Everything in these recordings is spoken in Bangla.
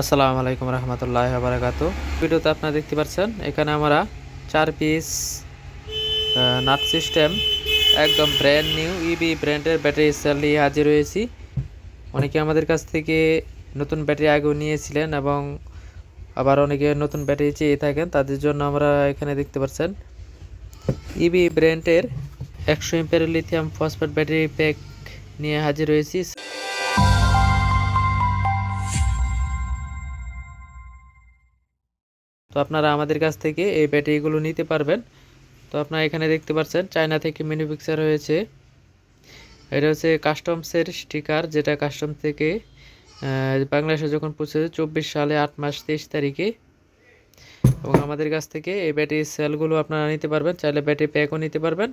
আসসালামু আলাইকুম রহমতুল্লাহ বারাকাতু ভিডিওতে আপনারা দেখতে পাচ্ছেন, এখানে আমরা চার পিস নাট সিস্টেম একদম ব্র্যান্ড নিউ ইবি ব্র্যান্ডের ব্যাটারি সেল নিয়ে হাজির হয়েছি। অনেকে আমাদের কাছ থেকে নতুন ব্যাটারি আগেও নিয়েছিলেন এবং আবার অনেকে নতুন ব্যাটারি চেয়ে থাকেন, তাদের জন্য আমরা এখানে দেখতে পাচ্ছেন ইবি ব্র্যান্ডের একশো ampere lithium phosphate battery pack নিয়ে হাজির হয়েছি। তো আপনারা আমাদের কাছ থেকে এই ব্যাটারিগুলো নিতে পারবেন। তো আপনারা এখানে দেখতে পাচ্ছেন, চায়না থেকে ম্যানুফ্যাকচার হয়েছে এটা হচ্ছে কাস্টমসের স্টিকার যেটা কাস্টম থেকে বাংলাদেশে যখন পৌঁছেছে চব্বিশ সালে আট মাস তেইশ তারিখে। এবং আমাদের কাছ থেকে এই ব্যাটারি সেলগুলো আপনারা নিতে পারবেন, চাইলে ব্যাটারি প্যাকও নিতে পারবেন,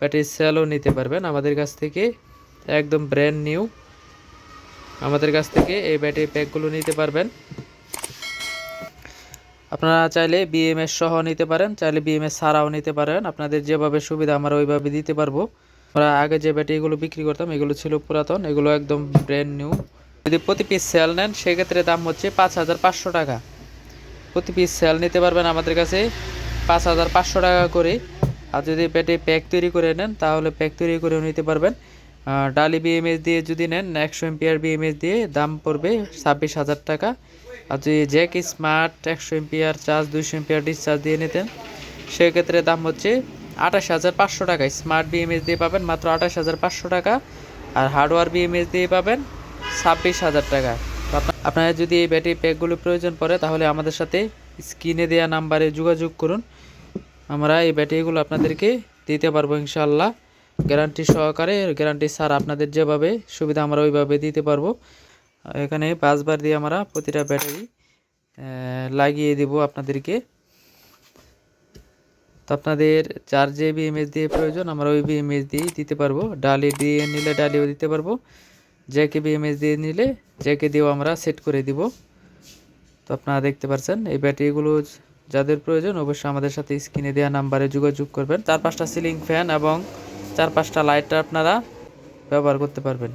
ব্যাটারি সেলও নিতে পারবেন আমাদের কাছ থেকে। একদম ব্র্যান্ড নিউ আমাদের কাছ থেকে এই ব্যাটারি প্যাকগুলো নিতে পারবেন। আপনারা চাইলে বিএমএস সহ নিতে পারেন, চাইলে বিএমএস ছাড়াও নিতে পারেন। আপনাদের যেভাবে সুবিধা, আমরা ওইভাবে দিতে পারব। আমরা আগে যে ব্যাটারিগুলো বিক্রি করতাম, এগুলো ছিল পুরাতন, এগুলো একদম ব্র্যান্ড নিউ যদি প্রতি পিস সেল নেন, সেক্ষেত্রে দাম হচ্ছে পাঁচ হাজার পাঁচশো টাকা। প্রতি পিস সেল নিতে পারবেন আমাদের কাছে পাঁচ হাজার পাঁচশো টাকা করে। আর যদি ব্যাটারি প্যাক তৈরি করে নেন, তাহলে প্যাক তৈরি করেও নিতে পারবেন। ডালি বিএমএস দিয়ে যদি নেন, একশো এমপিআর বিএমএস দিয়ে দাম পড়বে ছাব্বিশ হাজার টাকা। আর যদি জ্যাক স্মার্ট একশো এমপিআর চার্জ দুইশো এমপিআর ডিসচার্জ দিয়ে নিতেন, সেক্ষেত্রে দাম হচ্ছে আঠাশ হাজার পাঁচশো টাকা। স্মার্ট বিএমএস দিয়ে পাবেন মাত্র আঠাশ হাজার পাঁচশো টাকা, আর হার্ডওয়্যার বিএমএস দিয়ে পাবেন ছাব্বিশ হাজার টাকা। আপনারা যদি এই ব্যাটারি প্যাকগুলো প্রয়োজন পড়ে, তাহলে আমাদের সাথে স্ক্রিনে দেওয়া নাম্বারে যোগাযোগ করুন। আমরা এই ব্যাটারিগুলো আপনাদেরকে দিতে পারব ইনশাল্লাহ গ্যারান্টি সহকারে, গ্যারান্টি স্যার আপনাদের যেভাবে সুবিধা আমরা ওইভাবে দিতে পারব। এখানে পাঁচবার দিয়ে আমরা প্রতিটা ব্যাটারি লাগিয়ে দেব আপনাদেরকে। তো আপনাদের চার যে বিএমএস দিয়ে প্রয়োজন আমরা ওই বিএমএস দিয়েই দিতে পারব। ডালি দিয়ে নিলে ডালিও দিতে পারব। জ্যাকে বিএমএস দিয়ে নিলে জ্যাকে দিয়েও আমরা সেট করে দিব। তো আপনারা দেখতে পাচ্ছেন এই ব্যাটারিগুলো যাদের প্রয়োজন অবশ্যই আমাদের সাথে স্ক্রিনে দেওয়া নাম্বারে যোগাযোগ করবেন। চার পাঁচটা সিলিং ফ্যান এবং চার পাঁচটা লাইটটা আপনারা ব্যবহার করতে পারবেন।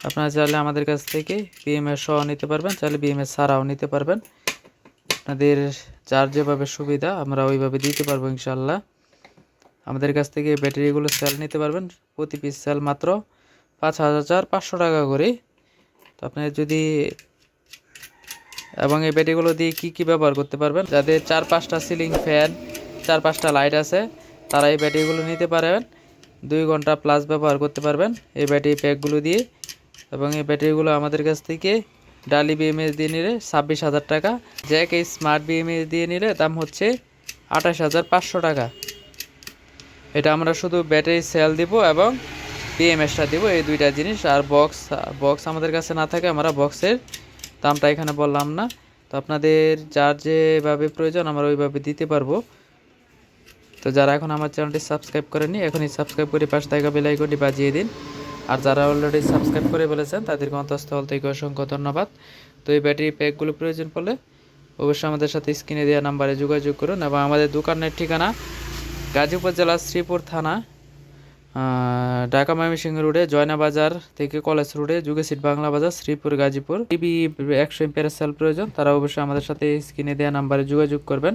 আপনারা চাইলে আমাদের কাছ থেকে বিএমএস সহ নিতে পারবেন, চাইলে বিএমএস ছাড়াও নিতে পারবেন। আপনাদের যার যেভাবে সুবিধা, আমরা ওইভাবে দিতে পারব ইনশাল্লাহ আমাদের কাছ থেকে ব্যাটারিগুলো সেল নিতে পারবেন, প্রতি পিস সেল মাত্র পাঁচ হাজার পাঁচশো টাকা করে। তো আপনি যদি এবং এই ব্যাটারিগুলো দিয়ে কি কি ব্যবহার করতে পারবেন, যাদের চার পাঁচটা সিলিং ফ্যান চার পাঁচটা লাইট আছে, তারা এই ব্যাটারিগুলো নিতে পারবেন। দুই ঘণ্টা প্লাস ব্যবহার করতে পারবেন এই ব্যাটারি প্যাকগুলো দিয়ে এবং এই ব্যাটারিগুলো আমাদের কাছ থেকে ডালি বিএমএস দিয়ে নিলে ছাব্বিশ হাজার টাকা। জ্যাক এই স্মার্ট বিএমএস দিয়ে নিলে দাম হচ্ছে আঠাশ হাজার পাঁচশো টাকা। এটা আমরা শুধু ব্যাটারি সেল দিব এবং বিএমএসটা দিব, এই দুইটা জিনিস। আর বক্স বক্স আমাদের কাছে না থাকে, আমরা বক্সের দামটা এখানে বললাম না। তো আপনাদের যার যেভাবে প্রয়োজন আমরা ওইভাবে দিতে পারব। তো যারা এখন আমার চ্যানেলটি সাবস্ক্রাইব করেনি এখনই সাবস্ক্রাইব করে পাশে থাকা বেল আইকনটি বাজিয়ে দিন। আর যারা অলরেডি সাবস্ক্রাইব করে ফেলেছেন, তাদেরকে অন্তঃস্থল থেকে অসংখ্য ধন্যবাদ। তো এই ব্যাটারি প্যাকগুলো প্রয়োজন পড়লে অবশ্যই আমাদের সাথে স্ক্রিনে দেওয়া নাম্বারে যোগাযোগ করুন এবং আমাদের দোকানের ঠিকানা গাজীপুর জেলার শ্রীপুর থানা ঢাকা ময়মনসিংহ রোডে, জয়না বাজার থেকে কলেজ রোডে যুগেসিট বাংলা বাজার, শ্রীপুর, গাজীপুর। টিভি একশো এম্পিয়ার সেল প্রয়োজন, তারা অবশ্যই আমাদের সাথে স্ক্রিনে দেওয়া নাম্বারে যোগাযোগ করবেন।